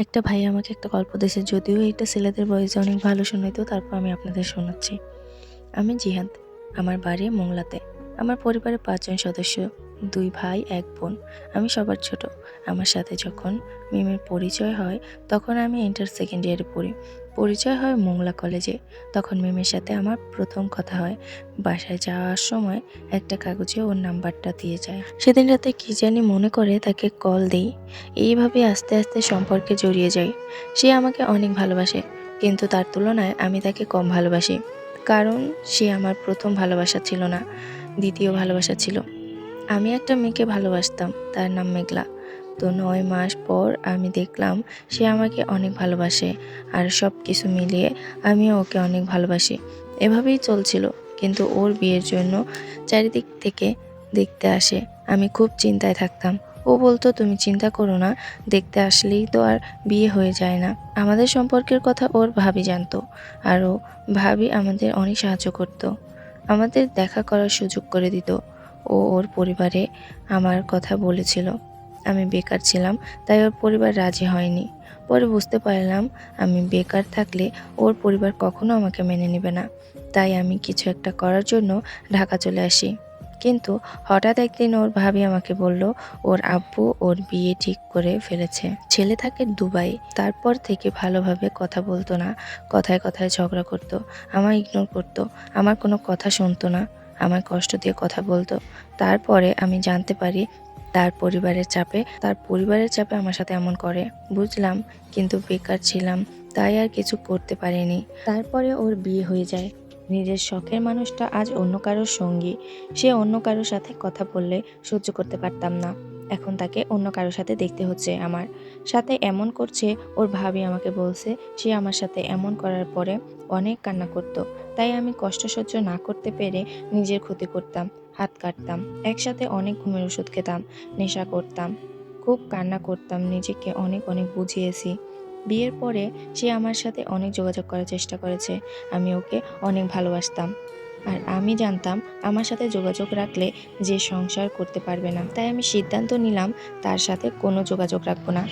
একটা ভাই আমাকে একটা গল্প দিয়েছে, যদিও এটা ছেলেদের বয়সে অনেক ভালো শোনাইতো, তারপর আমি আপনাদের শোনাচ্ছি। আমি জিহাদ, আমার বাড়ি মোংলাতে। আমার পরিবারে পাঁচজন সদস্য, দুই ভাই, এক বোন। আমি সবার ছোট। আমার সাথে যখন মিমের পরিচয় হয়, তখন আমি ইন্টার সেকেন্ড ইয়ারে পড়ি। পরিচয় হয় মোংলা কলেজে। তখন মিমের সাথে আমার প্রথম কথা হয়, বাসায় যাওয়ার সময় একটা কাগজে ওর নাম্বারটা দিয়ে যায়। সেদিন রাতে কী জানি মনে করে তাকে কল দেই। এইভাবে আস্তে আস্তে সম্পর্কে জড়িয়ে যাই। সে আমাকে অনেক ভালোবাসে, কিন্তু তার তুলনায় আমি তাকে কম ভালোবাসি। কারণ সে আমার প্রথম ভালোবাসা ছিল না। দ্বিতীয় ভালোবাসা ছিল। আমি একটা মেয়েকে ভালোবাসতাম, তার নাম মেঘলা। তো নয় মাস পর আমি দেখলাম সে আমাকে অনেক ভালোবাসে আর সব কিছু মিলিয়ে আমিও ওকে অনেক ভালোবাসি। এভাবেই চলছিল, কিন্তু ওর বিয়ের জন্য চারিদিক থেকে দেখতে আসে। আমি খুব চিন্তায় থাকতাম। ও বলতো, তুমি চিন্তা করো না, দেখতে আসলেই তো আর বিয়ে হয়ে যায় না। আমাদের সম্পর্কের কথা ওর ভাবি জানতো, আর ও ভাবি আমাদের অনেক সাহায্য করতো। আমাদের দেখা করার সুযোগ করে দিত। ও ওর পরিবারে আমার কথা বলেছিল। আমি বেকার ছিলাম, তাই ওর পরিবার রাজি হয়নি। পরে বুঝতে পারলাম, আমি বেকার থাকলে ওর পরিবার কখনো আমাকে মেনে নেবে না। তাই আমি কিছু একটা করার জন্য ঢাকা চলে আসি। কিন্তু হঠাৎ একদিন ওর ভাবি আমাকে বলল, ওর আব্বু ওর বিয়ে ঠিক করে ফেলেছে। ছেলে থাকে দুবাই, তারপর থেকে ভালোভাবে কথা বলতো না, কথায় কথায় ঝগড়া করতো, আমায় ইগনোর করতো, আমার কোনো কথা শুনতো না আমার কষ্ট দিয়ে কথা বলতো। তারপরে আমি জানতে পারি তার পরিবারের চাপে, তার পরিবারের চাপে আমার সাথে এমন করে। বুঝলাম, কিন্তু বেকার ছিলাম, তাই আর কিছু করতে পারিনি। তারপরে ওর বিয়ে হয়ে যায়। নিজের শখের মানুষটা আজ অন্য কারোর সঙ্গী। সে অন্য কারোর সাথে কথা বললে সহ্য করতে পারতাম না। এখন তাকে অন্য কারোর সাথে দেখতে হচ্ছে আমার। সাথে এমন করছে, ওর ভাবি আমাকে বলছে, সে আমার সাথে এমন করার পরে অনেক কান্না করত। তাই আমি কষ্ট সহ্য না করতে পেরে নিজের ক্ষতি করতাম, হাত কাটতাম, একসাথে অনেক ঘুমের ওষুধ খেতাম, নেশা করতাম, খুব কান্না করতাম, নিজেকে অনেক অনেক বুঝিয়েছি। বিয়ের পরে সে আমার সাথে অনেক যোগাযোগ করার চেষ্টা করেছে। আমি ওকে অনেক ভালোবাসতাম। আর আমি জানতাম আমার সাথে যোগাযোগ রাখলে যে সংসার করতে পারবে না। তাই আমি সিদ্ধান্ত নিলাম তার সাথে কোনো যোগাযোগ রাখব না।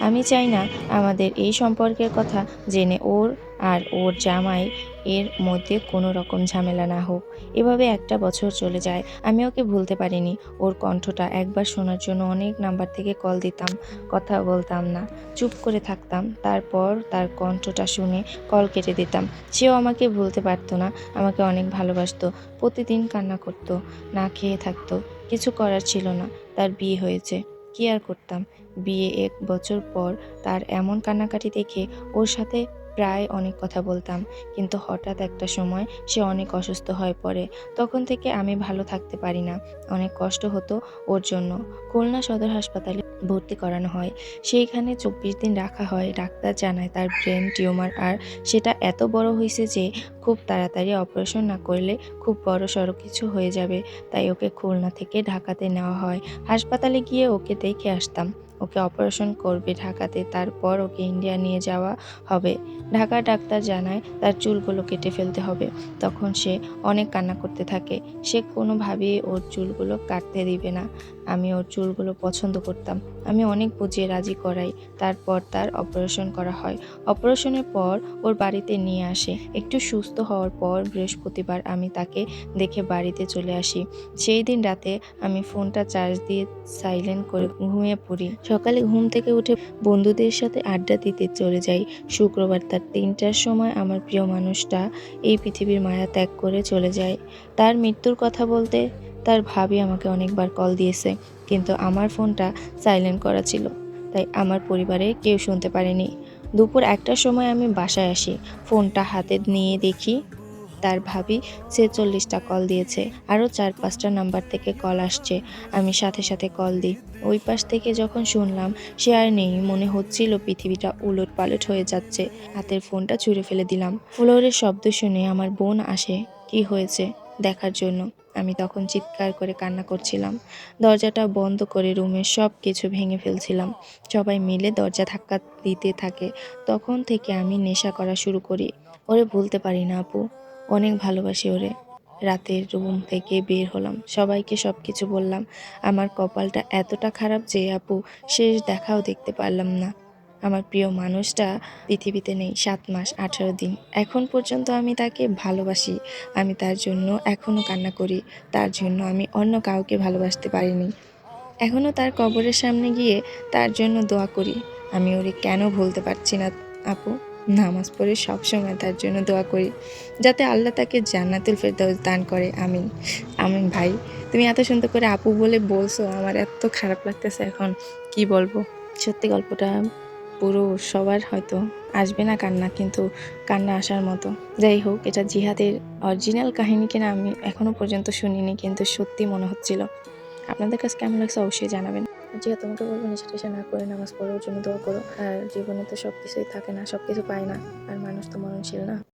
আমি চাই না আমাদের এই সম্পর্কের কথা জেনে ওর আর ওর জামাই এর মধ্যে কোনো রকম ঝামেলা না হোক। এভাবে একটা বছর চলে যায়। আমি ওকে ভুলতে পারিনি। ওর কণ্ঠটা একবার শোনার জন্য অনেক নাম্বার থেকে কল দিতাম, কথা বলতাম না। চুপ করে থাকতাম। তারপর তার কণ্ঠটা শুনে কল কেটে দিতাম। সেও আমাকে ভুলতে পারতো না, আমাকে অনেক ভালোবাসতো, প্রতিদিন কান্না করতো, না খেয়ে থাকতো। কিছু করার ছিল না। তার বিয়ে হয়েছে। কি আর করতাম? বিয়ে এক বছর পর তার এমন কান্নাকাটি দেখে ওর সাথে প্রায় অনেক কথা বলতাম। কিন্তু হঠাৎ একটা সময় সে অনেক অসুস্থ হয়ে পড়ে। তখন থেকে আমি ভালো থাকতে পারি না। অনেক কষ্ট হতো ওর জন্য। খুলনা সদর হাসপাতালে ভর্তি করানো হয়। সেইখানে চব্বিশ দিন রাখা হয়। ডাক্তার জানায় তার ব্রেন টিউমার আর সেটা এত বড় হয়েছে যে খুব তাড়াতাড়ি অপারেশন না করলে খুব বড় সড়ো কিছু হয়ে যাবে। তাই ওকে খুলনা থেকে ঢাকাতে নেওয়া হয়। হাসপাতালে গিয়ে ওকে দেখে আসতাম। ওকে অপারেশন করবে ঢাকাতে, তারপর ওকে ইন্ডিয়া নিয়ে যাওয়া হবে। ঢাকা ডাক্তার জানায় তার চুলগুলো কেটে ফেলতে হবে। তখন সে অনেক কান্না করতে থাকে। সে কোনোভাবেই ওর চুলগুলো কাটতে দিবে না। আমি ওর চুলগুলো পছন্দ করতাম। আমি অনেক বুঝিয়ে রাজি করাই। তারপর তার অপারেশন করা হয়। অপারেশনের পর ওর বাড়িতে নিয়ে আসে। একটু সুস্থ হওয়ার পর বৃহস্পতিবার আমি তাকে দেখে বাড়িতে চলে আসি। সেই দিন রাতে আমি ফোনটা চার্জ দিয়ে সাইলেন্ট করে ঘুমিয়ে পড়ি। সকালে ঘুম থেকে উঠে বন্ধুদের সাথে আড্ডা দিতে চলে যাই। শুক্রবার তার তিনটার সময় আমার প্রিয় মানুষটা এই পৃথিবীর মায়া ত্যাগ করে চলে যায়। তার মৃত্যুর কথা বলতে তার ভাবি আমাকে অনেকবার কল দিয়েছে, কিন্তু আমার ফোনটা সাইলেন্ট করা ছিল, তাই আমার পরিবারে কেউ শুনতে পারেনি। দুপুর একটার সময় আমি বাসায় আসি, ফোনটা হাতে নিয়ে দেখি তার ভাবি ছেচল্লিশটা কল দিয়েছে, আরও চার পাঁচটা নাম্বার থেকে কল আসছে, আমি সাথে সাথে কল দিই। ওই পাশ থেকে যখন শুনলাম, সে আর নেই, মনে হচ্ছিল পৃথিবীটা উলট পালট হয়ে যাচ্ছে। হাতের ফোনটা ছুঁড়ে ফেলে দিলাম। ফ্লোরের শব্দ শুনে আমার বোন আসে, কি হয়েছে? দেখার জন্য। আমি তখন চিৎকার করে কান্না করছিলাম। দরজাটা বন্ধ করে রুমের সব কিছু ভেঙে ফেলছিলাম। সবাই মিলে দরজা ধাক্কা দিতে থাকে। তখন থেকে আমি নেশা করা শুরু করি। ওরে, ভুলতে পারি না আপু। অনেক ভালোবাসি ওরে। রাতের রুম থেকে বের হলাম। সবাইকে সব কিছু বললাম। আমার কপালটা এতটা খারাপ যে আপু, শেষ দেখাও দেখতে পারলাম না। আমার প্রিয় মানুষটা পৃথিবীতে নেই, সাত মাস, আঠারো দিন। এখন পর্যন্ত আমি তাকে ভালোবাসি। আমি তার জন্য এখনও কান্না করি। তার জন্য আমি অন্য কাউকে ভালোবাসতে পারিনি। এখনও তার কবরের সামনে গিয়ে তার জন্য দোয়া করি। আমি ওরে কেন ভুলতে পারছি না, আপু? নামাজ পড়ে সবসময় তার জন্য দোয়া করি। যাতে আল্লাহ তাকে জান্নাতুল ফেরদাউস দান করে। আমিন। আমিন ভাই। তুমি এত সুন্দর করে আপু বলে বলছো, আমার এত খারাপ লাগতেছে এখন। কি বলব? সত্যি গল্পটা পুরো সবার হয়তো আসবে না কান্না, কিন্তু কান্না আসার মতো। যাই হোক, এটা জিহাদের অরিজিনাল কাহিনী কিনা আমি এখনও পর্যন্ত শুনিনি, কিন্তু সত্যি মনে হচ্ছিল। আপনাদের কাছে কেমন লাগছে অবশ্যই জানাবেন। জিয়া তোমাকে বলব নেশা না করে নামাজ পড়ো জন্য দোয়া করো। আর জীবনে তো সব কিছুই থাকে না সব কিছু পায় না। আর মানুষ তো মরণশীল না।